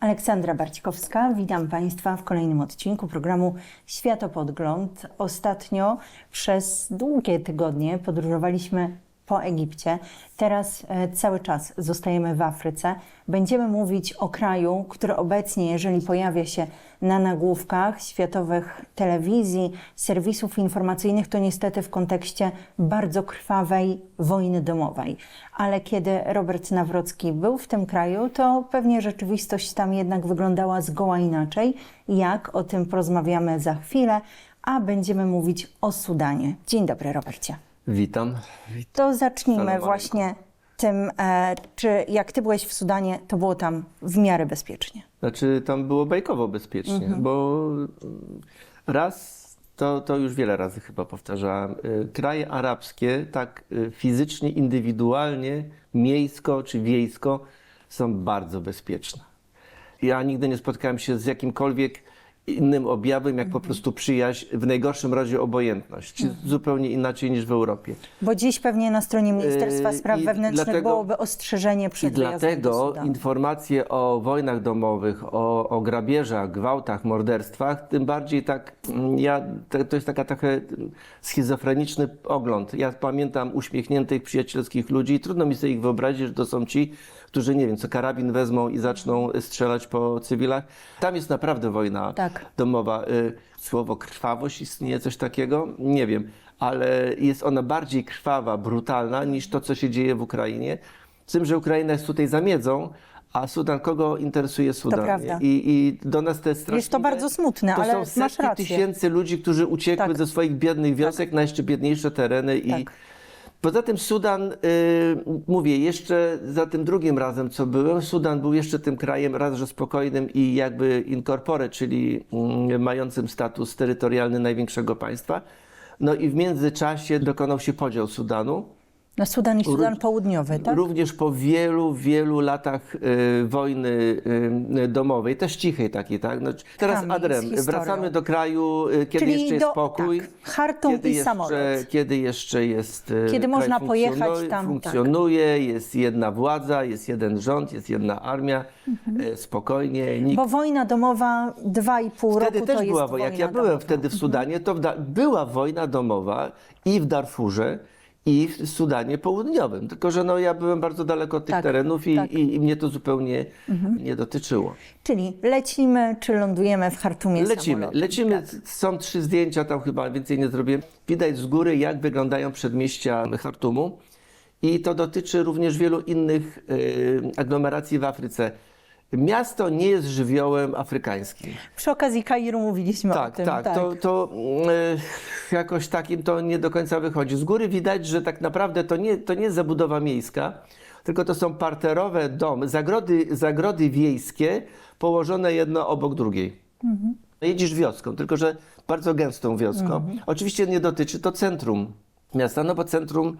Aleksandra Barćkowska, witam Państwa w kolejnym odcinku programu Światopodgląd. Ostatnio przez długie tygodnie podróżowaliśmy po Egipcie. Teraz e, cały czas zostajemy w Afryce. Będziemy mówić o kraju, który obecnie, jeżeli pojawia się na nagłówkach światowych telewizji, serwisów informacyjnych, to niestety w kontekście bardzo krwawej wojny domowej. Ale kiedy Robert Nawrocki był w tym kraju, to pewnie rzeczywistość tam jednak wyglądała zgoła inaczej. Jak o tym porozmawiamy za chwilę, a będziemy mówić o Sudanie. Dzień dobry, Robercie. Witam. To zacznijmy Salam właśnie tym, e, czy jak ty byłeś w Sudanie, to było tam w miarę bezpiecznie. Znaczy, tam było bajkowo bezpiecznie, Mhm. bo mm, raz, to, to już wiele razy chyba powtarzałem, y, kraje arabskie tak y, fizycznie, indywidualnie, miejsko czy wiejsko są bardzo bezpieczne. Ja nigdy nie spotkałem się z jakimkolwiek innym objawem, jak Mhm. po prostu przyjaźń, w najgorszym razie obojętność. Zupełnie inaczej niż w Europie. Bo dziś pewnie na stronie Ministerstwa Yy, Spraw i Wewnętrznych dlatego- byłoby ostrzeżenie I przed do dlatego informacje o wojnach domowych, o, o grabieżach, gwałtach, morderstwach, tym bardziej tak, mm, ja, to, jest taka trochę schizofreniczny ogląd. Ja pamiętam uśmiechniętych, przyjacielskich ludzi i trudno mi sobie ich wyobrazić, że to są ci, którzy, nie wiem, co karabin wezmą i zaczną strzelać po cywilach. Tam jest naprawdę wojna Tak. domowa. Y, Słowo krwawość istnieje, coś takiego? Nie wiem, ale jest ona bardziej krwawa, brutalna niż to, co się dzieje w Ukrainie. Z tym, że Ukraina jest tutaj zamiedzą, a Sudan, kogo interesuje Sudan? I, I do nas te straszliwe... Jest to bardzo smutne, to ale są masz setki rację. tysięcy ludzi, którzy uciekły Tak. ze swoich biednych wiosek na jeszcze biedniejsze tereny i... Poza tym Sudan, y, mówię, jeszcze za tym drugim razem, co byłem, Sudan był jeszcze tym krajem raz, że spokojnym i jakby incorpore, czyli mm, mającym status terytorialny największego państwa. No i w międzyczasie dokonał się podział Sudanu. Na Sudan i Sudan Ró- Południowy, tak? Również po wielu, wielu latach y, wojny y, domowej, też cichej takiej, tak? No, teraz z Adrem, wracamy do kraju, y, kiedy Czyli jeszcze jest do- spokój. tak, kiedy i jeszcze, samolot. Kiedy jeszcze jest. y, Kiedy można pojechać funkcjonuje- tam, tak. Funkcjonuje, jest jedna władza, jest jeden rząd, jest jedna armia, Mhm. y, spokojnie. Nikt Bo wojna domowa dwa i pół Wtedy roku też to była jest wojna. Jak ja byłem domowa. wtedy w Sudanie, to w była wojna domowa i w Darfurze, i w Sudanie Południowym. Tylko, że no, ja byłem bardzo daleko od tych Tak, terenów i, tak. Mhm. i, i mnie to zupełnie nie dotyczyło. Czyli lecimy, czy lądujemy w Chartumie Lecimy, samolotem? lecimy. Tak. Są trzy zdjęcia, tam chyba więcej nie zrobiłem. Widać z góry, jak wyglądają przedmieścia Chartumu. I to dotyczy również wielu innych y, aglomeracji w Afryce. Miasto nie jest żywiołem afrykańskim. Przy okazji Kairu mówiliśmy o Tak, tym. tak, to, to e, jakoś takim to nie do końca wychodzi. Z góry widać, że tak naprawdę to nie, to nie jest zabudowa miejska, tylko to są parterowe domy, zagrody, zagrody wiejskie położone jedno obok drugiej. Jedziesz wioską, tylko że bardzo gęstą wioską. Oczywiście nie dotyczy to centrum miasta, no bo centrum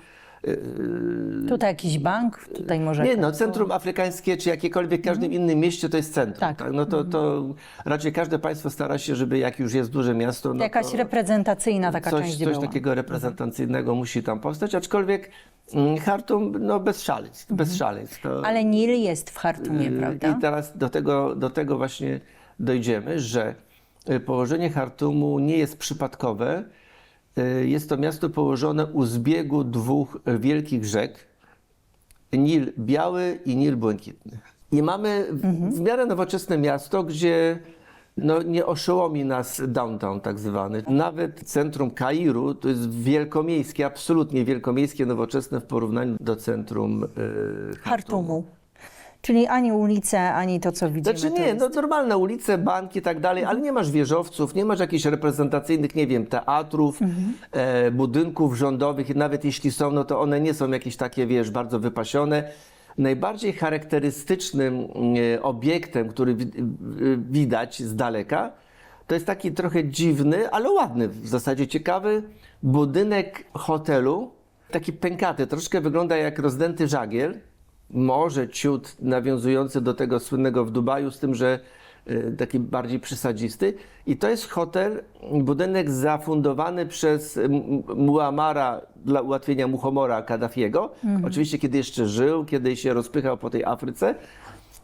Tutaj jakiś bank, tutaj może... nie, no centrum afrykańskie, czy jakiekolwiek każdym innym mieście to jest centrum. Tak. Tak. No to, to raczej każde państwo stara się, żeby jak już jest duże miasto, no Jakaś reprezentacyjna taka coś, część coś była. takiego reprezentacyjnego musi tam powstać, aczkolwiek mm, Chartum, no bez szaleństw, bez szaleństw. To, Ale Nil jest w Chartumie, y, prawda? I teraz do tego, do tego właśnie dojdziemy, że y, położenie Chartumu nie jest przypadkowe. Y, Jest to miasto położone u zbiegu dwóch wielkich rzek, Nil Biały i Nil Błękitny. I mamy w- w miarę nowoczesne miasto, gdzie no, nie oszołomi nas downtown tak zwany. Nawet centrum Kairu to jest wielkomiejskie, absolutnie wielkomiejskie, nowoczesne w porównaniu do centrum y, Chartumu. Chartumu. Czyli ani ulice, ani to, co widzimy. Znaczy nie, jest... no normalne ulice, banki i tak dalej, ale nie masz wieżowców, nie masz jakichś reprezentacyjnych, nie wiem, teatrów, e, budynków rządowych nawet jeśli są, no to one nie są jakieś takie, wiesz, bardzo wypasione. Najbardziej charakterystycznym e, obiektem, który wi- widać z daleka, to jest taki trochę dziwny, ale ładny, w zasadzie ciekawy budynek hotelu, taki pękaty, troszkę wygląda jak rozdęty żagiel, może ciut nawiązujący do tego słynnego w Dubaju, z tym, że y, taki bardziej przysadzisty. I to jest hotel, budynek zafundowany przez Muamara dla ułatwienia Muhomora Kaddafiego. Oczywiście, kiedy jeszcze żył, kiedy się rozpychał po tej Afryce.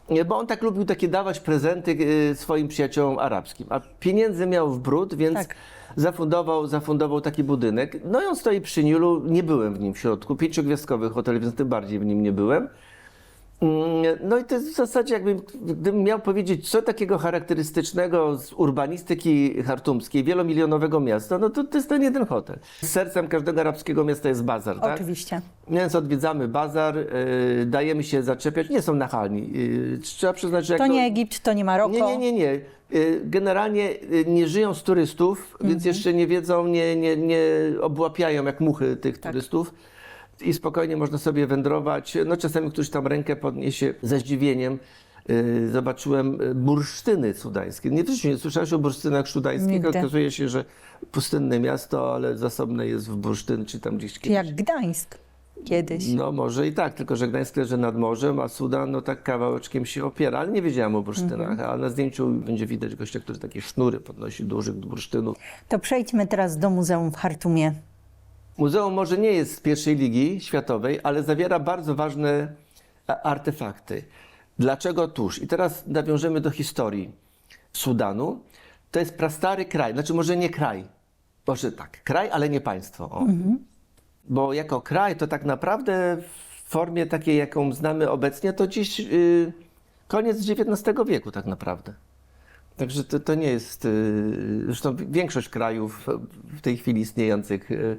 Nie, Bo on tak lubił takie dawać prezenty y, swoim przyjaciołom arabskim, a pieniędzy miał w brud, więc Tak. zafundował, zafundował taki budynek. No i on stoi przy Nilu, nie byłem w nim w środku, pięciogwiazdkowy hotel, więc tym bardziej w nim nie byłem. Mm, No i to jest w zasadzie jakbym, gdybym miał powiedzieć, co takiego charakterystycznego z urbanistyki chartumskiej, wielomilionowego miasta, no to to jest ten jeden hotel. Sercem każdego arabskiego miasta jest bazar, tak? Oczywiście. Więc odwiedzamy bazar, y, dajemy się zaczepiać, nie są nachalni. Y, trzeba przyznać, że To nie Egipt, to nie Maroko. nie, nie, nie, nie. Y, Generalnie nie żyją z turystów, więc jeszcze nie wiedzą, nie, nie, nie obłapiają jak muchy tych turystów. I spokojnie można sobie wędrować. No czasami ktoś tam rękę podniesie ze zdziwieniem. Y, Zobaczyłem y, bursztyny sudańskie. Nie też nie słyszałeś o bursztynach sudańskich. Nigdy. Okazuje się, że pustynne miasto, ale zasobne jest w bursztyn, czy tam gdzieś kiedyś. Jak Gdańsk kiedyś. No może i tak, tylko że Gdańsk leży nad morzem, a Sudan no tak kawałeczkiem się opiera, ale nie wiedziałem o bursztynach, Mhm. a na zdjęciu będzie widać gościa, który takie sznury podnosi dużych bursztynów. To przejdźmy teraz do muzeum w Chartumie. Muzeum może nie jest z pierwszej ligi światowej, ale zawiera bardzo ważne a, artefakty. Dlaczego tuż? I teraz nawiążemy do historii Sudanu. To jest prastary kraj, znaczy może nie kraj, może tak, kraj, ale nie państwo. O. Bo jako kraj to tak naprawdę w formie takiej, jaką znamy obecnie, to dziś y, koniec XIX wieku tak naprawdę. Także to, to nie jest, y, zresztą większość krajów w tej chwili istniejących y, y,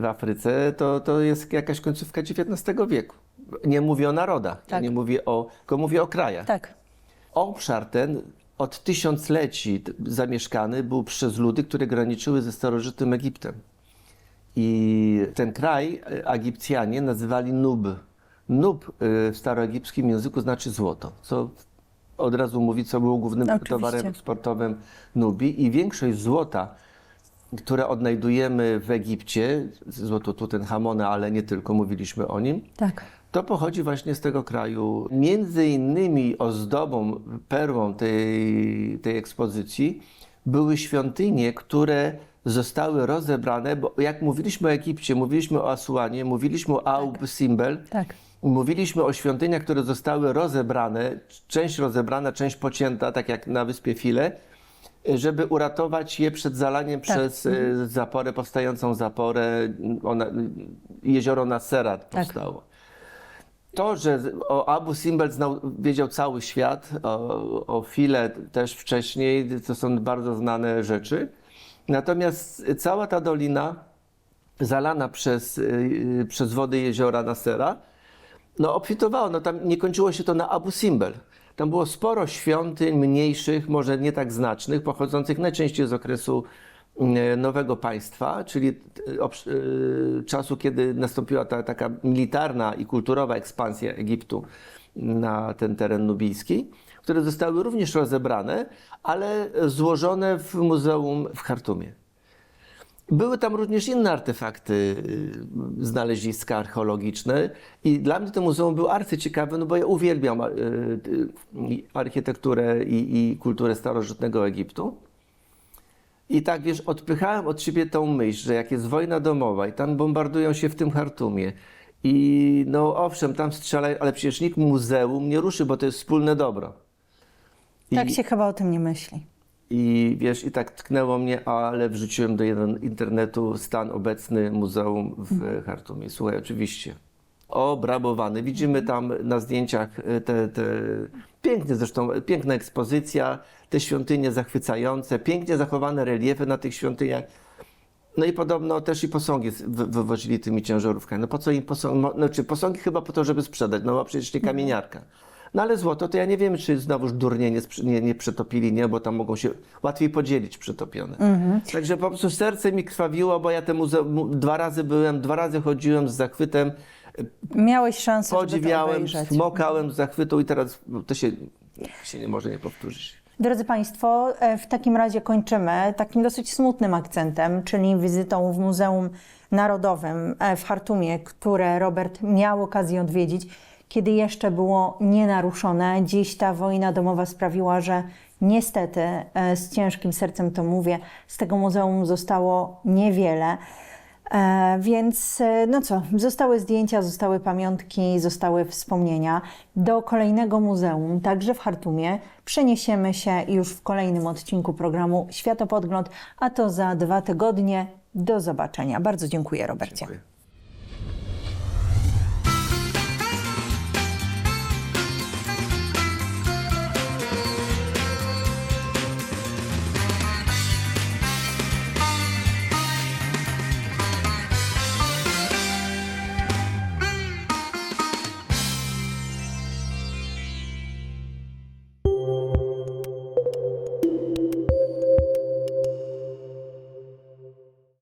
w Afryce, to, to jest jakaś końcówka XIX wieku. Nie mówię o narodach, Tak. nie mówię o, tylko mówię o krajach. Tak. Obszar ten od tysiącleci zamieszkany był przez ludy, które graniczyły ze starożytnym Egiptem. I ten kraj e, Egipcjanie nazywali Nub. Nub e, w staroegipskim języku znaczy złoto, co od razu mówi, co było głównym Oczywiście. towarem eksportowym Nubii. I większość złota, które odnajdujemy w Egipcie, złoto Tutenhamona, ale nie tylko, mówiliśmy o nim, Tak. to pochodzi właśnie z tego kraju. Między innymi ozdobą, perłą tej, tej ekspozycji były świątynie, które zostały rozebrane, bo jak mówiliśmy o Egipcie, mówiliśmy o Asuanie, mówiliśmy o Aub Simbel, Tak. mówiliśmy o świątyniach, które zostały rozebrane, część rozebrana, część pocięta, tak jak na wyspie File, żeby uratować je przed zalaniem Tak. przez e, zaporę, powstającą zaporę. Ona, jezioro Nasera powstało. To, że o Abu Simbel znał, wiedział cały świat, o, o File też wcześniej, to są bardzo znane rzeczy. Natomiast cała ta dolina zalana przez, y, przez wody jeziora Nasera, no obfitowało, no tam nie kończyło się to na Abu Simbel. Tam było sporo świątyń mniejszych, może nie tak znacznych, pochodzących najczęściej z okresu e, nowego państwa, czyli e, e, czasu, kiedy nastąpiła ta taka militarna i kulturowa ekspansja Egiptu na ten teren nubijski, które zostały również rozebrane, ale złożone w muzeum w Chartumie. Były tam również inne artefakty, y, znaleziska archeologiczne i dla mnie to muzeum było arcyciekawe, no bo ja uwielbiam y, y, architekturę i, i kulturę starożytnego Egiptu. I tak, wiesz, odpychałem od siebie tą myśl, że jak jest wojna domowa i tam bombardują się w tym Chartumie i no owszem, tam strzelają, ale przecież nikt muzeum nie ruszy, bo to jest wspólne dobro. I- Tak się chyba o tym nie myśli. I wiesz, i tak tknęło mnie, ale wrzuciłem do internetu stan obecny muzeum w Chartumie. Słuchaj, oczywiście. Obrabowany. Widzimy tam na zdjęciach e, te, te piękne zresztą, piękna ekspozycja, te świątynie zachwycające, pięknie zachowane reliefy na tych świątyniach. No i podobno też i posągi wywozili tymi ciężarówkami. No po co im posągi? Znaczy posągi chyba po to, żeby sprzedać, no bo przecież nie kamieniarka. No ale złoto to ja nie wiem, czy znowuż durnie nie, nie, nie przetopili, nie, bo tam mogą się łatwiej podzielić przetopione. Także po prostu serce mi krwawiło, bo ja te muzeum dwa razy byłem, dwa razy chodziłem z zachwytem, Miałeś szansę, podziwiałem, smokałem z zachwytu i teraz to się, się nie może nie powtórzyć. Drodzy Państwo, e, w takim razie kończymy takim dosyć smutnym akcentem, czyli wizytą w Muzeum Narodowym e, w Chartumie, które Robert miał okazję odwiedzić, kiedy jeszcze było nienaruszone. Dziś ta wojna domowa sprawiła, że niestety, e, z ciężkim sercem to mówię, z tego muzeum zostało niewiele. E, więc e, no co, zostały zdjęcia, zostały pamiątki, zostały wspomnienia. Do kolejnego muzeum, także w Chartumie, przeniesiemy się już w kolejnym odcinku programu Światopodgląd, a to za dwa tygodnie. Do zobaczenia. Bardzo dziękuję, Robercie. Dziękuję.